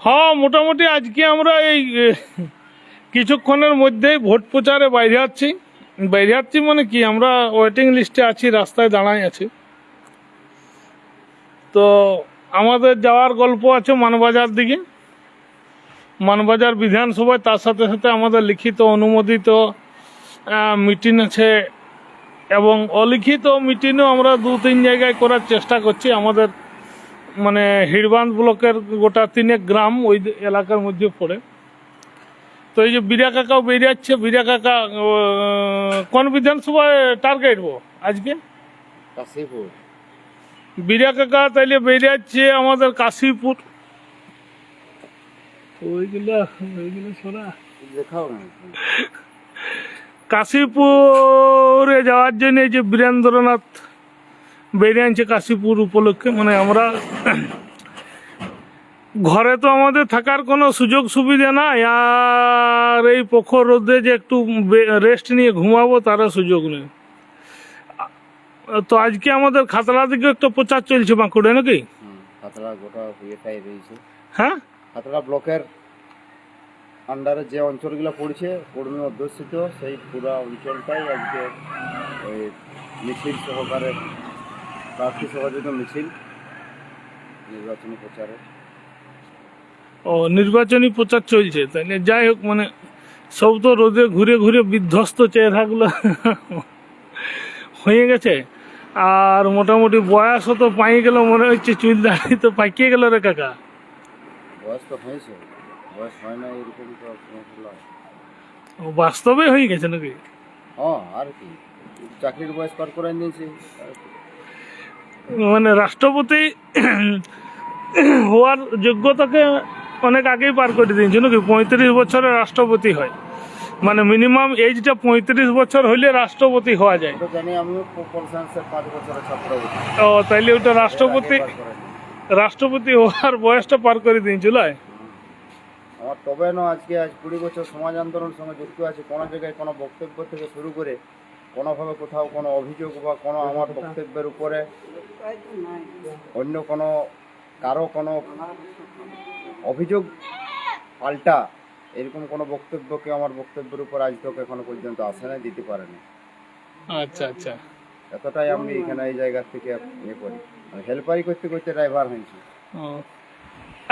হ্যাঁ মোটামুটি আজকে আমরা এই কিছুক্ষণের মধ্যেই ভোট প্রচারে বাইরে যাচ্ছি বাইরে যাচ্ছি মানে কি, আমরা ওয়েটিং লিস্টে আছি, রাস্তায় দাঁড়াই আছি। তো আমাদের যাওয়ার গল্প আছে মানবাজার দিকে। মানবাজার বিধানসভায় তার সাথে সাথে আমাদের লিখিত, অনুমোদিত মিটিং আছে এবং অলিখিত মিটিংও আমরা দু তিন জায়গায় করার চেষ্টা করছি। আমাদের মানে হিড়বান্ধ ব্লকের গোটা তিনেক গ্রাম ওই এলাকার মধ্যে পড়ে। তো এই যে বিরা কাকাও বেরিয়ে যাচ্ছে বিরা কাকা কোন বিধানসভায় টার্গেট বো আজকে? কাশীপুর। বিরা কাকা তাইলে বেরিয়ে যাচ্ছে আমাদের কাশীপুর। ওইগুলা ওইগুলো সরা দেখাও না। কাশীপুরে যাওয়ার জন্য এই যে বীরেন্দ্রনাথ বেরিয়ে আনছে কাশীপুর উপলক্ষে মানে আমরা ঘরে তো আমাদের থাকার কোনো সুযোগ সুবিধা নাই আর এই পোখর রোদে যে একটু রেস্ট নিয়ে ঘুমাবো তারও সুযোগ নেই। তো আজকে আমাদের খাতলা দিকে একটা প্রচার চলছে বাঁকুড়ে নাকি? হ্যাঁ? খাতড়া ব্লকের আন্ডারে যে অঞ্চলগুলো পড়ছে কর্মী অধ্যুষিত সেই পুরো অঞ্চলটাই আজকে মিছিল সহকারে প্রার্থী সহযোগিতা মিছিল নির্বাচনী প্রচারে। ও নির্বাচনী প্রচার চলছে। তাই না যাই হোক মানে সব তো রোদে ঘুরে ঘুরে বিধ্বস্ত চেহারাগুলো হয়ে গেছে। আর মোটামুটি বয়সও তো পাই গেল মনে হচ্ছে চুল দাড়ি তো পাকিয়ে গেল রে কাকা। বয়স তো হয়েছে বয়স হয় না এরকম তো ও, বাস্তবে হয়ে গেছে নাকি? হ্যাঁ আর কি। চাকরির বয়স পার করে নিয়েছি কি। মানে রাষ্ট্রপতি হওয়ার যোগ্যতাকে অনেক আগেই পার করে দিয়েছে নাকি পঁয়ত্রিশ বছরে রাষ্ট্রপতি হয়? মানে মিনিমাম এজটা পঁয়ত্রিশ বছর হইলে রাষ্ট্রপতি হওয়া যায়। ও তাইলে ওটা রাষ্ট্রপতি। রাষ্ট্রপতি হওয়ার বয়সটা পার করে দিয়েছিল আমার তবে না আজকে আজ কুড়ি বছর সমাজ আন্দোলনের সঙ্গে যুক্ত আছে কোনো জায়গায় কোনো বক্তব্য থেকে শুরু করে কোনোভাবে কোথাও কোনো অভিযোগ বা কোনো আমার বক্তব্যের উপরে অন্য কোনো কারও কোনো অভিযোগ পাল্টা এরকম কোনো বক্তব্যকে আমার বক্তব্যের উপর আজ তোকে এখনও পর্যন্ত আসে না দিতে পারেনি। আচ্ছা আচ্ছা। এতটাই আমি এখানে এই জায়গা থেকে ইয়ে করি। আমি হেল্পারি করতে করতে ড্রাইভার হয়েছি।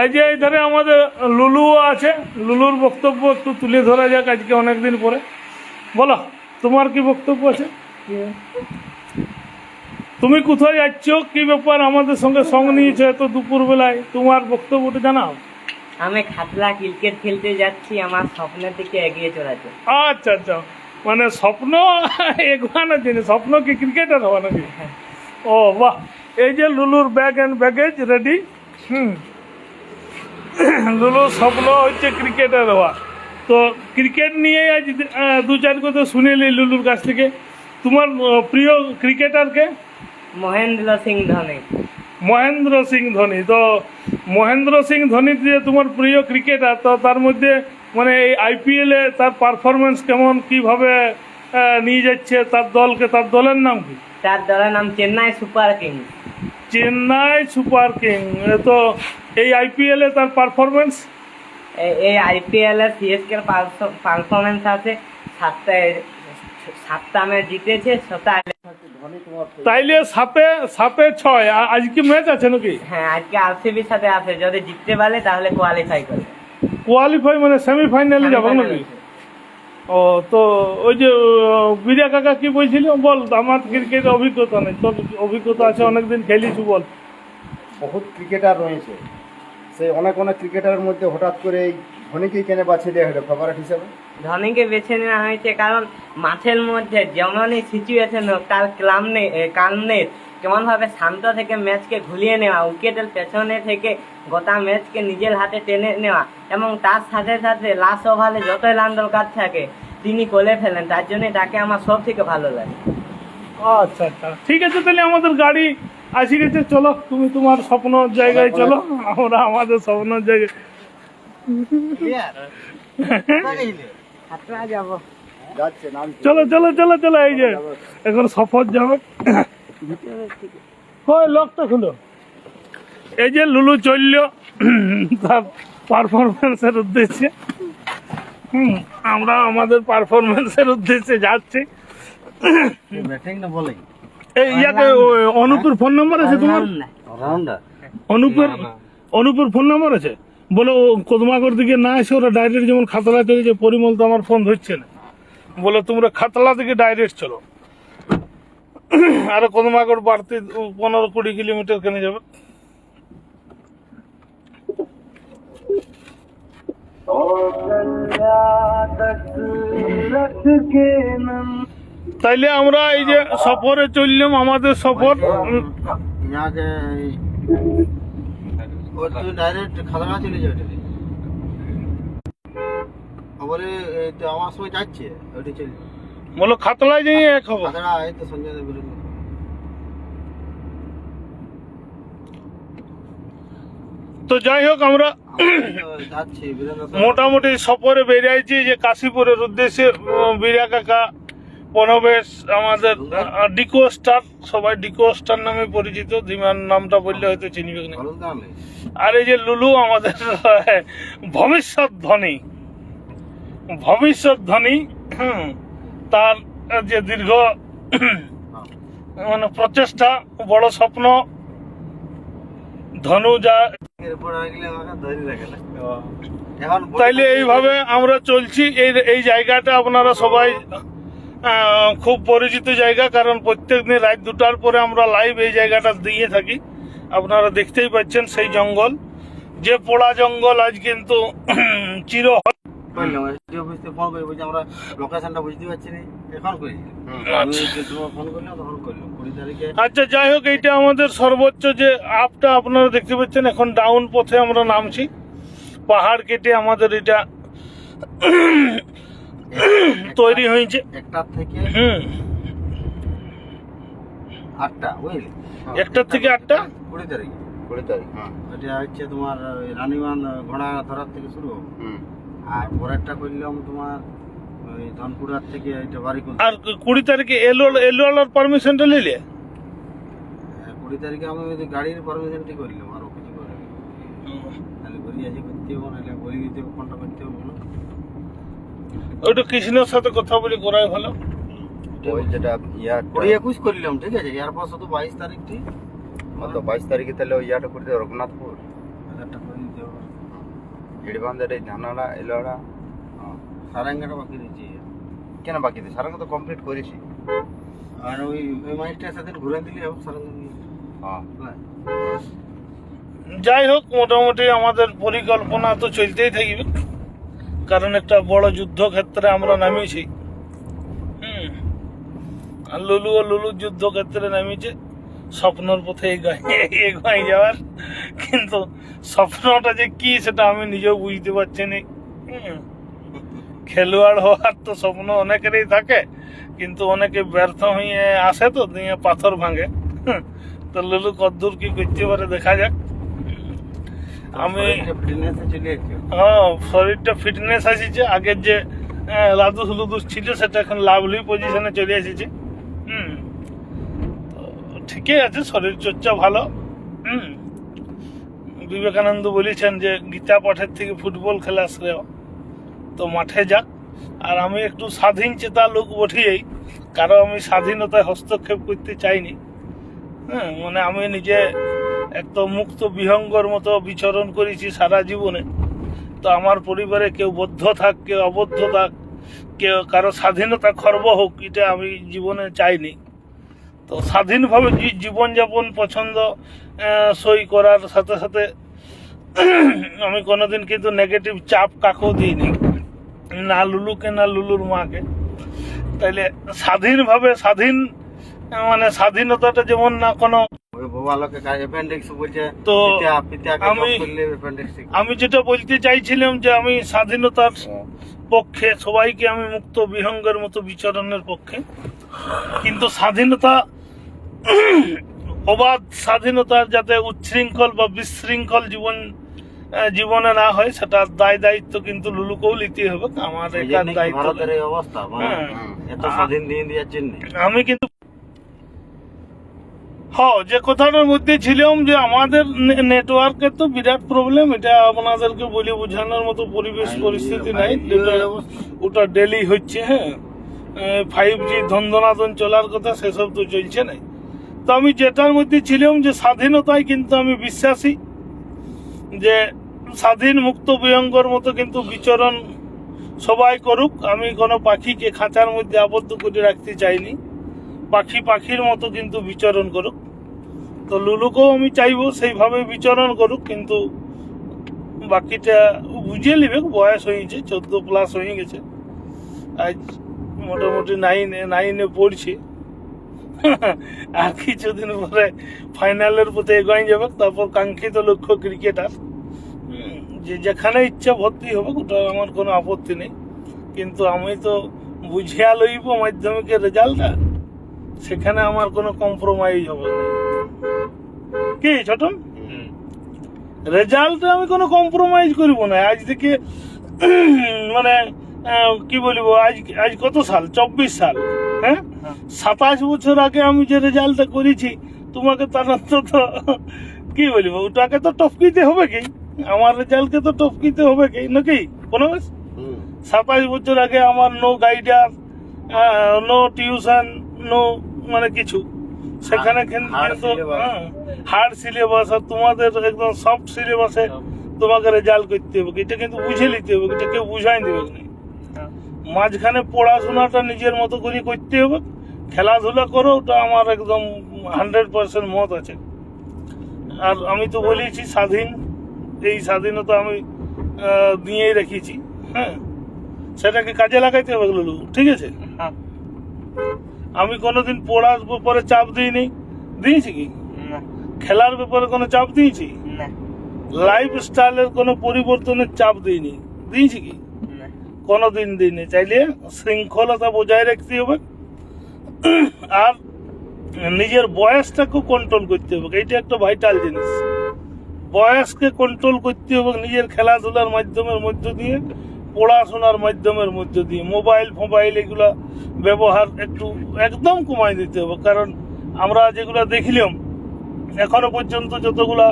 এই যে এই ধারে আমাদের লুলুও আছে লুলুর বক্তব্য একটু তুলে ধরা যাক আজকে অনেকদিন পরে। বলো। তোমার কি বক্তব্য আছে? তুমি কোথায় যাচ্ছ? কি ব্যাপার? আমাদের সঙ্গে সঙ্গ নিয়েছো এত দুপুর বেলায় তোমার বক্তব্যটা জানাও। আমি খাতলা ক্রিকেট খেলতে যাচ্ছি আমার স্বপ্নের দিকে এগিয়ে চলেছে। আচ্ছা আচ্ছা। মানে স্বপ্ন এগোয়ানোর জন্য। স্বপ্ন কি ক্রিকেটার হওয়া নাকি? ও বাহ। এই যে লুলুর ব্যাগ অ্যান্ড ব্যাগেজ রেডি হুম। লুলুর স্বপ্ন হচ্ছে ক্রিকেটার হওয়া। তো ক্রিকেট নিয়ে আজ দু চার কথা শুনে নি লুলুর কাছ থেকে। তোমার প্রিয় ক্রিকেটারকে মহেন্দ্র সিং ধোনি। মহেন্দ্র সিং ধোনি। তো মহেন্দ্র সিং ধোনি যে তোমার প্রিয় ক্রিকেটার তো তার মধ্যে মানে এই আইপিএলে তার পারফরমেন্স কেমন কীভাবে নিয়ে যাচ্ছে তার দলকে তার দলের নাম কি? তার দলের নাম Chennai super kings. Chennai super king. তো এই আইপিএলে তার পারফরমেন্স এই আইপিএল এর সিএসকে পারফরমেন্স আছে। সাতটা সাতটা ম্যাচ জিতেছে। তাইলে সাতে সাতে ছয়। আজকে ম্যাচ আছে নাকি? হ্যাঁ আজকে আরসিবির সাথে আছে। যদি জিততে পারে তাহলে কোয়ালিফাই করবে। কোয়ালিফাই মানে সেমিফাইনালে যাবে নাকি? ও তো ওই যে বিজয় কাকা কি বলছিল? বল আমার ক্রিকেট অভিজ্ঞতা নেই। তোর অভিজ্ঞতা আছে অনেকদিন খেলিছু বল। বহুত ক্রিকেটার রয়েছে। সেই অনেক অনেক ক্রিকেটারের মধ্যে হঠাৎ করে এই ধোনিকেই কেনে বাছিয়ে দেওয়া হলো ফেভারিট হিসেবে। ধোনিকে বেছে নেওয়া হয়েছে কারণ মাঠের মধ্যে যেমনই সিচুয়েশন হোক, তার ক্লামনে কারণে কেমনভাবে শান্ত থেকে ম্যাচকে ঘুরিয়ে নেওয়া, উইকেটের পেছনে থেকে গোটা ম্যাচকে নিজের হাতে টেনে নেওয়া এবং তার সাথে সাথে লাস্ট ওভারে যতই রান দরকার থাকে, তিনি করে ফেলেন। তার জন্য তাকে আমার সব থেকে ভালো লাগে। আচ্ছা আচ্ছা। ঠিক আছে তাহলে আমাদের গাড়ি আসি গেছে চলো। তুমি তোমার স্বপ্ন জায়গায় চলো আমরা আমাদের স্বপ্ন জায়গায় চলো চলো চলো চলো এই যে এখন সফর যাবে। কই লকটা খুলো। এই যে লুলু চলল তার পারফরমেন্সের উদ্দেশ্যে। হুম আমরা আমাদের পারফরমেন্সের উদ্দেশ্যে যাচ্ছি। ব্যাটিং না বলেই এই ইয়াকে ওই ফোন নাম্বার আছে তোমার? অনুপের অনুপের ফোন নাম্বার আছে? বলো ও কদমাগর দিকে না এসে ওরা ডাইরেক্ট যেমন খাতলা থেকে যে পরিমল তো আমার ফোন ধরছে না। বলে তোমরা খাতলা থেকে ডাইরেক্ট চলো। আর কদমাগর বাড়তি পনেরো কুড়ি কিলোমিটার কেনে যাবে? তাইলে আমরা এই যে সফরে চললাম আমাদের সফর। ডাইরেক্ট চলে তো আমার সময় যাচ্ছে চলে যাই এক খাতড়া তো যাই হোক আমরা মোটামুটি সফরে বেরিয়েছি যে কাশীপুরের উদ্দেশ্যে বিরা কাকা প্রণবেশ আমাদের ডিকো স্টার সবাই ডিকো স্টার নামে পরিচিত ধীমান নামটা বললে হয়তো চিনবে না। আর এই যে লুলু আমাদের ভবিষ্যৎ ধনী ভবিষ্যৎ ধনী হুম, তার যে দীর্ঘ মানে প্রচেষ্টা বড় স্বপ্ন ধনু যা তাইলে এইভাবে আমরা চলছি এই এই জায়গাটা আপনারা সবাই খুব পরিচিত জায়গা কারণ প্রত্যেক দিন রাত দুটার পরে আমরা লাইভ এই জায়গাটা দিয়ে থাকি। আপনারা দেখতেই পাচ্ছেন সেই জঙ্গল। যে পোড়া জঙ্গল আজ কিন্তু চির আমরা লোকেশনটা বুঝতে পারছি না। এখন করি? তারিখে আচ্ছা যাই হোক এইটা আমাদের সর্বোচ্চ যে আপটা আপনারা দেখতে পাচ্ছেন এখন ডাউন পথে আমরা নামছি। পাহাড় কেটে আমাদের এটা তৈরি হয়েছে। একটার থেকে হুম। আটটা বুঝলি? একটার থেকে আটটা? কুড়ি তারিখ। কুড়ি তারিখ হ্যাঁ। এটা হচ্ছে তোমার ওই রানীবান ঘোড়া ধরার থেকে শুরু। আর পরেরটা করলাম তোমার ওই ধনপুরার থেকে এটা বাড়িকুল আর কুড়ি তারিখে এলো এলোয়ালার পারমিশনটা নিলে? কুড়ি তারিখে আমি ওই গাড়ির পারমিশনটি করলাম আরও কিছু করে। তাহলে ঘুরি আছি করতে হব নাহলে বলি দিতে হবে ফোনটা করতে হব না। ওইটা কৃষ্ণের সাথে কথা বলে করাই ভালো। ওই যেটা ইয়ার কুড়ি একুশ করলাম ঠিক আছে? এরপর শুধু বাইশ তারিখটি। তো বাইশ তারিখে তাহলে ওই ইয়াটা করে দেবো রঘুনাথপুর। হাজারটা করে দিতে হবে। হিড়বান্ধের এই ধানাড়া এলোয়াড়া। সারাঙ্গাটা বাকি কেন বাকি সারাঙ্গ তো কমপ্লিট করেছি। আর ওই ওই মাইসটার সাথে ঘুরে দিলে সারাঙ্গা হ্যাঁ। যাই হোক মোটামুটি আমাদের পরিকল্পনা তো চলতেই থাকবে। কারণ একটা বড় যুদ্ধক্ষেত্রে আমরা নামিয়েছি। হুম। আর লুলু ও লুলু যুদ্ধক্ষেত্রে নামিয়েছে। স্বপ্নর পথে এগাই যাওয়ার। কিন্তু স্বপ্নটা যে কি সেটা আমি নিজেও বুঝতে পারছি না। খেলোয়াড় হওয়ার তো স্বপ্ন অনেকেরই থাকে। কিন্তু অনেকে ব্যর্থ হয়ে আসে তো, দিয়ে পাথর ভাঙে। তো লুলু কদ্দূর কি করতে পারে দেখা যাক। আমি হ্যাঁ শরীরটা ফিটনেস আসিছে আগের যে লাদুস লুদুস ছিল সেটা এখন লাভলি পজিশনে চলে এসেছে। হুম। তো ঠিকই আছে শরীর চর্চা ভালো। হুম। বিবেকানন্দ বলেছেন যে গীতা পাঠের থেকে ফুটবল খেলা শ্রেয়। তো মাঠে যাক। আর আমি একটু স্বাধীন চেতা লোক বঠিয়েই কারও আমি স্বাধীনতায় হস্তক্ষেপ করতে চাইনি। হ্যাঁ মানে আমি নিজে এত মুক্ত বিহঙ্গর মতো বিচরণ করেছি সারা জীবনে। তো আমার পরিবারে কেউ বদ্ধ থাক, কেউ অবদ্ধ থাক, কেউ কারও স্বাধীনতা খর্ব হোক, এটা আমি জীবনে চাইনি। তো স্বাধীনভাবে জীবনযাপন পছন্দ সই করার সাথে সাথে আমি কোনোদিন কিন্তু নেগেটিভ চাপ কাকেও দিইনি। না লুলুকে, না লুলুর মাকে। তাইলে স্বাধীনভাবে স্বাধীন মানে স্বাধীনতাটা যেমন না কোনো ওই অ্যাপেন্ডিক্স বলছে তো আমি- যেটা বলতে চাইছিলাম যে আমি স্বাধীনতার পক্ষে সবাইকে আমি মুক্ত বিহঙ্গের মতো বিচরণের পক্ষে। কিন্তু স্বাধীনতা অবাধ স্বাধীনতা যাতে উচ্ছৃঙ্খল বা বিশৃঙ্খল জীবন জীবনে না হয় সেটা দায় দায়িত্ব কিন্তু লুলুকেও নিতে হবে। আমার একার দায়িত্ব অবস্থা? হ্যাঁ। এত স্বাধীন দিয়ে দেওয়ার জন্য আমি কিন্তু হ্যাঁ যে কথাটার মধ্যে ছিলাম যে আমাদের নেটওয়ার্কের তো বিরাট প্রবলেম এটা আপনাদেরকে বলি বোঝানোর মতো পরিবেশ পরিস্থিতি নাই। ওটা ডেলি হচ্ছে হ্যাঁ। ফাইভ জি ধন্দনাদন চলার কথা সেসব তো চলছে না তো আমি যেটার মধ্যে ছিলাম যে স্বাধীনতায় কিন্তু আমি বিশ্বাসী যে স্বাধীন মুক্ত বিহঙ্গর মতো কিন্তু বিচরণ সবাই করুক। আমি কোনো পাখিকে খাঁচার মধ্যে আবদ্ধ করে রাখতে চাইনি। পাখি পাখির মতো কিন্তু বিচরণ করুক। তো লুলুকেও আমি চাইব সেইভাবে বিচরণ করুক, কিন্তু বাকিটা বুঝিয়ে নিবে, বয়স হয়েছে, চোদ্দ প্লাস হয়ে গেছে। আজ মোটামুটি নাইনে নাইনে পড়ছে। আর কিছুদিন পরে ফাইনালের প্রতি এগোয় যাবে, তারপর কাঙ্ক্ষিত লক্ষ্য ক্রিকেটার যে যেখানে ইচ্ছা ভর্তি হবে ওটা আমার কোনো আপত্তি নেই। কিন্তু আমি তো বুঝিয়া লইব মাধ্যমিকের রেজাল্টটা সেখানে আমার কোনো কম্প্রোমাইজ হবে না। কি ছোটন? রেজাল্টে আমি কোনো কম্প্রোমাইজ করব না। আজ থেকে মানে কি বলব আজ আজ কত সাল? চব্বিশ সাল হ্যাঁ? সাতাশ বছর আগে আমি যে রেজাল্টটা করেছি তোমাকে তার তো কি বলব ওটাকে তো টপকিতে হবে কি? আমার রেজাল্টকে তো টপকিতে হবে কি? নাকি? কোনো সাতাশ বছর আগে আমার no guider no tuition no মানে কিছু। সেখানে কিন্তু. হার্ড সিলেবাস আর তোমাদের একদম সফট সিলেবাসে তোমাকে রেজাল্ট করতে হবে। এটা কিন্তু বুঝে নিতে হবে এটা কেউ বুঝাই দেবে না। মাঝখানে পড়াশোনাটা নিজের মতো করে করতে হবে। খেলাধুলা করো ওটা আমার একদম হান্ড্রেড পার্সেন্ট মত আছে। আর আমি তো বলেছি স্বাধীন এই স্বাধীনতা আমি দিয়েই রেখেছি। হ্যাঁ সেটাকে কাজে লাগাইতে হবে লুলু ঠিক আছে? আমি কোনোদিন পড়ার ব্যাপারে চাপ দিইনি। দিয়েছি কি? খেলার ব্যাপারে কোনো চাপ দিয়েছি? না। লাইফ স্টাইলের কোনো পরিবর্তনের চাপ দিইনি। দিয়েছি কি? কোনোদিন দিইনি। চাইলে শৃঙ্খলতা বজায় রাখতে হবে। আর নিজের বয়সটাকেও কন্ট্রোল করতে হবে। এইটা একটা ভাইটাল জিনিস। বয়সকে কন্ট্রোল করতে হবে নিজের খেলাধুলার মাধ্যমের মধ্য দিয়ে। পড়াশোনার মাধ্যমের মধ্যে দিয়ে মোবাইল ফোবাইল এগুলা ব্যবহার একটু একদম কমাই দিতে হবে। কারণ আমরা যেগুলা দেখিলাম, এখনও পর্যন্ত যতগুলা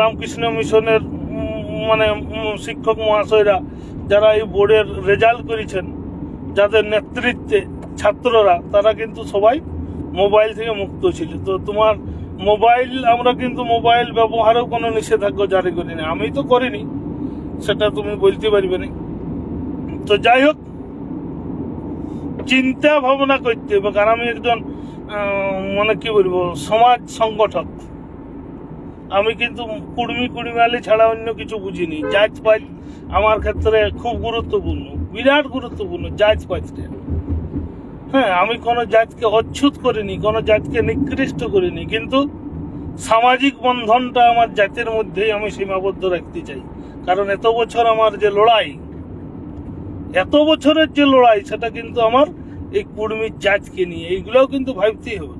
রামকৃষ্ণ মিশনের মানে শিক্ষক মহাশয়রা যারা এই বোর্ডের রেজাল্ট করেছেন, যাদের নেতৃত্বে ছাত্ররা, তারা কিন্তু সবাই মোবাইল থেকে মুক্ত ছিল। তো তোমার মোবাইল, আমরা কিন্তু মোবাইল ব্যবহারেও কোনো নিষেধাজ্ঞা জারি করিনি। আমি তো করিনি, সেটা তুমি বলতে পারবে না। তো যাই হোক চিন্তা ভাবনা করতে হবে, কারণ আমি একজন মানে কি বলব, সমাজ সংগঠক। আমি কিন্তু কুড়মি কুড়িমালি ছাড়া অন্য কিছু বুঝিনি। জাজ পাইজ আমার ক্ষেত্রে খুব গুরুত্বপূর্ণ, বিরাট গুরুত্বপূর্ণ জাজ পাইজটা হ্যাঁ আমি কোনো জাতকে অচ্ছুত করিনি, কোনো জাতকে নিকৃষ্ট করিনি, কিন্তু সামাজিক বন্ধনটা আমার জাতের মধ্যেই আমি সীমাবদ্ধ রাখতে চাই। কারণ এত বছর আমার যে লড়াই এত বছরের যে লড়াই সেটা কিন্তু আমার এই কুর্মীর জাতকে নিয়ে এইগুলোও কিন্তু ভাবতেই হবে।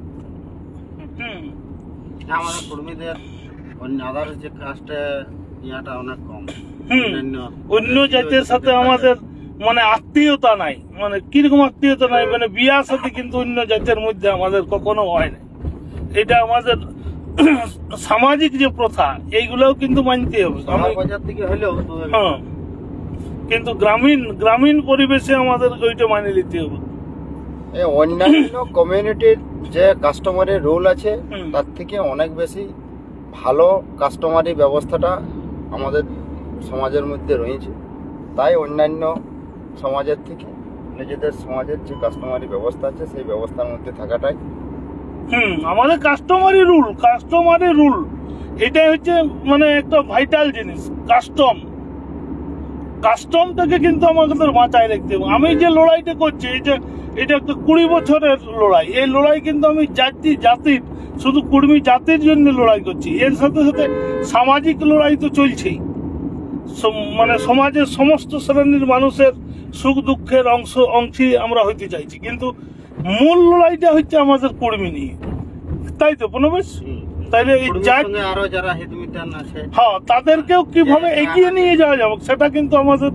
হুম। আমাদের কর্মীদের অন্য আদার যে কাস্টে ইয়াটা অনেক কম। অন্য জাতের সাথে আমাদের মানে আত্মীয়তা নাই। মানে কীরকম আত্মীয়তা নাই? মানে বিয়ার সাথে কিন্তু অন্য জাতের মধ্যে আমাদের কখনো হয় না এটা আমাদের সামাজিক যে প্রথা এইগুলোও কিন্তু মানতে হবে। আমি- বাজার থেকে হলেও হ্যাঁ। কিন্তু গ্রামীণ গ্রামীণ পরিবেশে আমাদের ওইটা মানে নিতে হবে। এই অন্যান্য কমিউনিটির যে কাস্টমারের রোল আছে তার থেকে অনেক বেশি ভালো কাস্টমারি ব্যবস্থাটা আমাদের সমাজের মধ্যে রয়েছে। তাই অন্যান্য সমাজের থেকে নিজেদের সমাজের যে কাস্টমারি ব্যবস্থা আছে সেই ব্যবস্থার মধ্যে থাকাটাই। হুম আমাদের কাস্টমারি রুল কাস্টমারি রুল এটাই হচ্ছে মানে একটা ভাইটাল জিনিস কাস্টম। কাস্টমটাকে কিন্তু আমাদের বাঁচায় রাখতে হবে। আমি যে লড়াইটা করছি, এই যে এটা একটা কুড়ি বছরের লড়াই। এই লড়াই কিন্তু আমি জাতি, জাতির, শুধু কুর্মী জাতির জন্য লড়াই করছি। এর সাথে সাথে সামাজিক লড়াই তো চলছেই। মানে সমাজের সমস্ত শ্রেণির মানুষের সুখ দুঃখের অংশ অংশী আমরা হইতে চাইছি। কিন্তু মূল লড়াইটা হচ্ছে আমাদের কর্মী নিয়ে। তাই তো, প্রণবেশ? তাইলে এই আরও যারা হিতমিটান আছে হ্যাঁ তাদেরকেও কীভাবে এগিয়ে নিয়ে যাওয়া যাবে সেটা কিন্তু আমাদের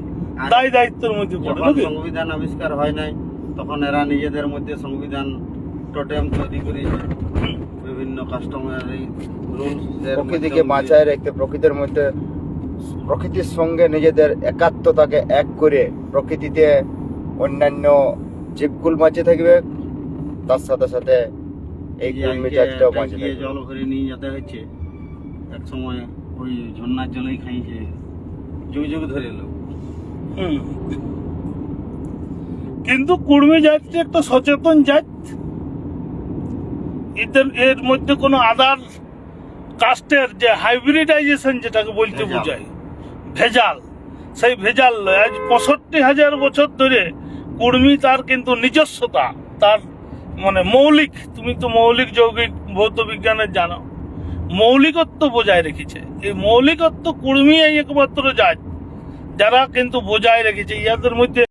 দায় দায়িত্বের মধ্যে পড়ে নাকি? সংবিধান আবিষ্কার হয় নাই তখন এরা নিজেদের মধ্যে সংবিধান টোটেম তৈরি করেছে বিভিন্ন কাস্টমার এই রুলস প্রকৃতিকে বাঁচায় রাখতে প্রকৃতির মধ্যে প্রকৃতির সঙ্গে নিজেদের একাত্মতাকে এক করে প্রকৃতিতে অন্যান্য জীবগুল বাঁচে থাকবে তার সাথে সাথে এই বাঁচে জল ভরে নিয়ে যেতে হচ্ছে এক সময় ওই ঝর্ণার জলেই খাইছে। যুগ যুগ ধরে লোক কিন্তু কুর্মি জাতি একটা সচেতন জাত। এদের এর মধ্যে কোনো আদার কাস্টের যে হাইব্রিডাইজেশন যেটাকে বলতে। বোঝায় ভেজাল। সেই ভেজাল আজ পঁয়ষট্টি হাজার বছর ধরে কুর্মী তার কিন্তু নিজস্বতা তার মানে মৌলিক, তুমি তো মৌলিক যৌগিক ভৌত বিজ্ঞানের জানো। মৌলিকত্ব বজায় রেখেছে। এই মৌলিকত্ব কুর্মী একমাত্র যায় যারা কিন্তু বজায় রেখেছে। ইয়াদের মধ্যে